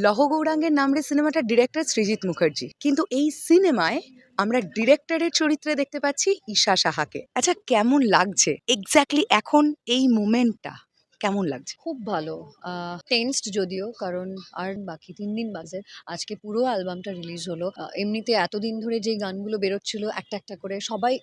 লহ গৌরাঙ্গের নামরে সিনেমাটার ডিরেক্টর সৃজিত মুখার্জি। কিন্তু এই সিনেমায় আমরা ডিরেক্টরের চরিত্রে দেখতে পাচ্ছি ঈশা সাহাকে। আচ্ছা কেমন লাগছে? এক্স্যাক্টলি এখন এই মোমেন্টটা। কেমন লাগছে? খুব ভালো। টেন্সড যদিও কারণ আর বাকি তিন দিন বাজে। আজকে পুরো অ্যালবামটা রিলিজ হলো। এমনিতে এতদিন ধরে যেই গানগুলো বেরোচ্ছিল একটা একটা করে সবাই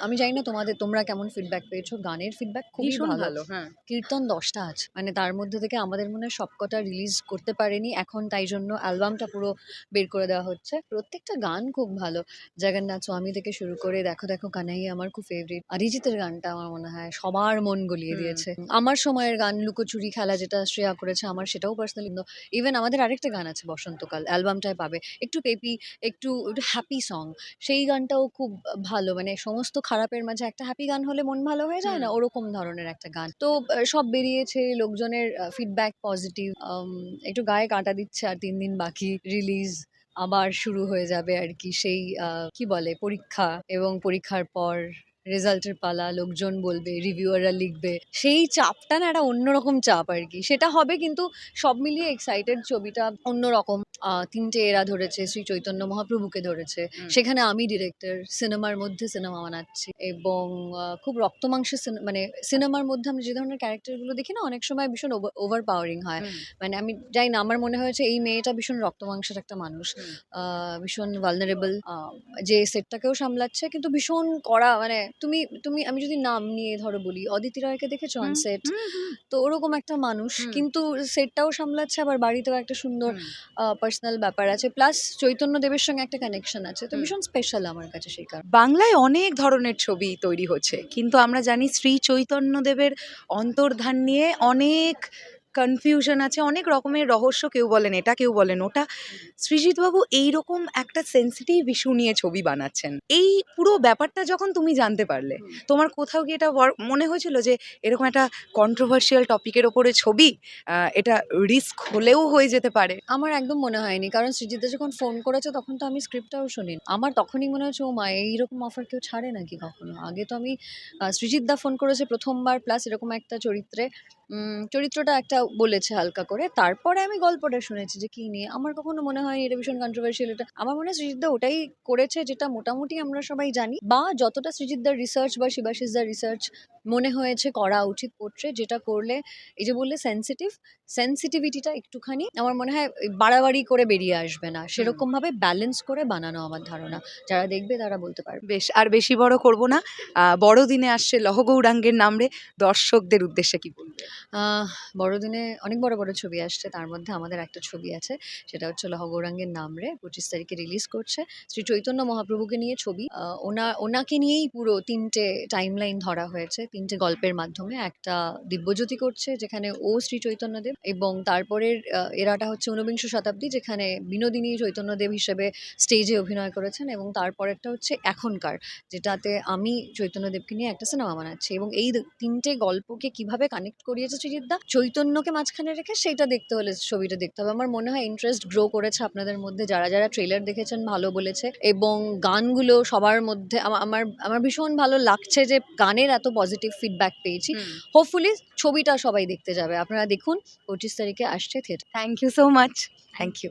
আমি জানি না তোমাদের তোমরা কেমন ফিডব্যাক পেয়েছ? গানের ফিডব্যাক খুবই ভালো। হ্যাঁ। কীর্তন দশটা আছে। মানে তার মধ্যে থেকে আমাদের মনে হয় সবকটা রিলিজ করতে পারেনি। এখন তাই জন্য অ্যালবামটা পুরো বের করে দেওয়া হচ্ছে। প্রত্যেকটা গান খুব ভালো। জগন্নাথ স্বামী থেকে শুরু করে দেখো দেখো কানাই আমার খুব ফেভারিট অরিজিতের গানটা আমার মনে হয় সবার মন গলিয়ে দিয়েছে। আমার সময়ের গান লুকোচুরি খেলা যেটা শ্রেয়া করেছে আমার সেটাও পার্সোনালি ইভেন আমাদের আরেকটা গান আছে বসন্তকাল অ্যালবামটায় পাবে। একটু পেপি একটু একটু হ্যাপি সং সেই গানটাও খুব ভালো। মানে সমস্ত খারাপের মাঝে একটা হ্যাপি গান হলে মন ভালো হয়ে যায় না? ওরকম ধরনের একটা গান। তো সব বেরিয়েছে লোকজনের ফিডব্যাক পজিটিভ একটু গায়ে কাঁটা দিচ্ছে আর তিন দিন বাকি রিলিজ আবার শুরু হয়ে যাবে আর কি। সেই কি বলে? পরীক্ষা এবং পরীক্ষার পর রেজাল্টের পালা, লোকজন বলবে রিভিউয়াররা লিখবে। সেই চাপটা না, একটা অন্যরকম চাপ আর কি। সেটা হবে, কিন্তু সব মিলিয়ে এক্সাইটেড ছবিটা অন্যরকম। তিনটে এরা ধরেছে শ্রী চৈতন্য মহাপ্রভুকে ধরেছে। সেখানে আমি ডিরেক্টর সিনেমার মধ্যে সিনেমা বানাচ্ছি এবং খুব রক্তমাংসের সিনে- মানে সিনেমার মধ্যে আমি যে ধরনের ক্যারেক্টারগুলো দেখি না অনেক সময় ভীষণ ওভার পাওয়ারিং হয়। মানে আমি যাই না আমার মনে হয়েছে এই মেয়েটা ভীষণ রক্তমাংসের একটা মানুষ। ভীষণ ভালনারেবল যে সেটটাকেও সামলাচ্ছে কিন্তু ভীষণ কড়া মানে তুমি তুমি আমি যদি নাম নিয়ে ধরো বলি অদিতি রায়কে দেখেছ অন সেট তো ওরকম একটা মানুষ কিন্তু সেটটাও সামলাচ্ছে আবার বাড়িতেও একটা সুন্দর। পার্সোনাল ব্যাপার আছে প্লাস চৈতন্যদেবের সঙ্গে একটা কানেকশন আছে তো ভীষণ স্পেশাল আমার কাছে সেই কারণে। বাংলায় অনেক ধরনের ছবি তৈরি হচ্ছে কিন্তু আমরা জানি শ্রী চৈতন্যদেবের অন্তর্ধান নিয়ে অনেক কনফিউশন আছে অনেক রকমের রহস্য কেউ বলেন এটা কেউ বলেন ওটা সৃজিতবাবু এইরকম একটা সেন্সিটিভ ইস্যু নিয়ে ছবি বানাচ্ছেন। এই পুরো ব্যাপারটা যখন তুমি জানতে পারলে তোমার কোথাও কি এটা মনে হয়েছিল যে এরকম একটা কন্ট্রোভার্সিয়াল টপিকের ওপরে ছবি এটা রিস্ক হলেও হয়ে যেতে পারে? আমার একদম মনে হয়নি কারণ সৃজিতদা যখন ফোন করেছে তখন তো আমি স্ক্রিপ্টটাও শুনি আমার তখনই মনে হচ্ছে ও মা এইরকম অফার কেউ ছাড়ে নাকি কখনো? আগে তো আমি সৃজিতদা ফোন করেছে প্রথমবার প্লাস এরকম একটা চরিত্রে চরিত্রটা একটা বলেছে হালকা করে। তারপরে আমি গল্পটা শুনেছি যে, কি নিয়ে? আমার কখনো মনে হয় এটা ভীষণ কন্ট্রোভার্সিয়াল এটা। আমার মনে হয় সৃজিতদা ওটাই করেছে যেটা মোটামুটি আমরা সবাই জানি। বা যতটা সৃজিতদার রিসার্চ বা শিবাশিসদার রিসার্চ মনে হয়েছে করা উচিত পোট্রে যেটা করলে এই যে বললে সেন্সিটিভ সেন্সিটিভিটিটা একটুখানি আমার মনে হয় বাড়াবাড়ি করে বেরিয়ে আসবে না। সেরকম ভাবে ব্যালেন্স করে বানানো আমার ধারণা। যারা দেখবে তারা বলতে পারবে। বেশ আর বেশি বড় করব না। বড়দিনে আসছে লহগৌরাঙ্গের নামরে দর্শকদের উদ্দেশ্যে কি বলব? বড়দিনে অনেক বড় বড় ছবি আসছে। তার মধ্যে আমাদের একটা ছবি আছে। সেটা হচ্ছে লহ গৌরাঙ্গের নামরে পঁচিশ তারিখে রিলিজ করছে। শ্রী চৈতন্য মহাপ্রভুকে নিয়ে ছবি। ওনা ওনাকে নিয়েই পুরো তিনটে টাইমলাইন ধরা হয়েছে। তিনটে গল্পের মাধ্যমে। একটা দিব্যজ্যোতি করছে যেখানে ও শ্রী চৈতন্যদেব এবং তারপরের এরাটা হচ্ছে ঊনবিংশ শতাব্দী যেখানে বিনোদিনী চৈতন্যদেব হিসেবে স্টেজে অভিনয় করেছেন এবং তারপরেরটা হচ্ছে এখনকার যেটাতে আমি চৈতন্যদেবকে নিয়ে একটা সিনেমা বানাচ্ছি এবং এই তিনটে গল্পকে কীভাবে কানেক্ট করিয়েছে সৃজিতদা? চৈতন্যকে মাঝখানে রেখে সেইটা দেখতে হলে ছবিটা দেখতে হবে। আমার মনে হয় ইন্টারেস্ট গ্রো করেছে আপনাদের মধ্যে যারা যারা ট্রেলার দেখেছেন ভালো বলেছে এবং গানগুলো সবার মধ্যে আমার আমার ভীষণ ভালো লাগছে যে গানের এত পজিটিভ ফিডব্যাক পেয়েছি। হোপফুলি ছবিটা সবাই দেখতে যাবে। আপনারা দেখুন পঁচিশ তারিখে আসছে theatre thank you so much thank you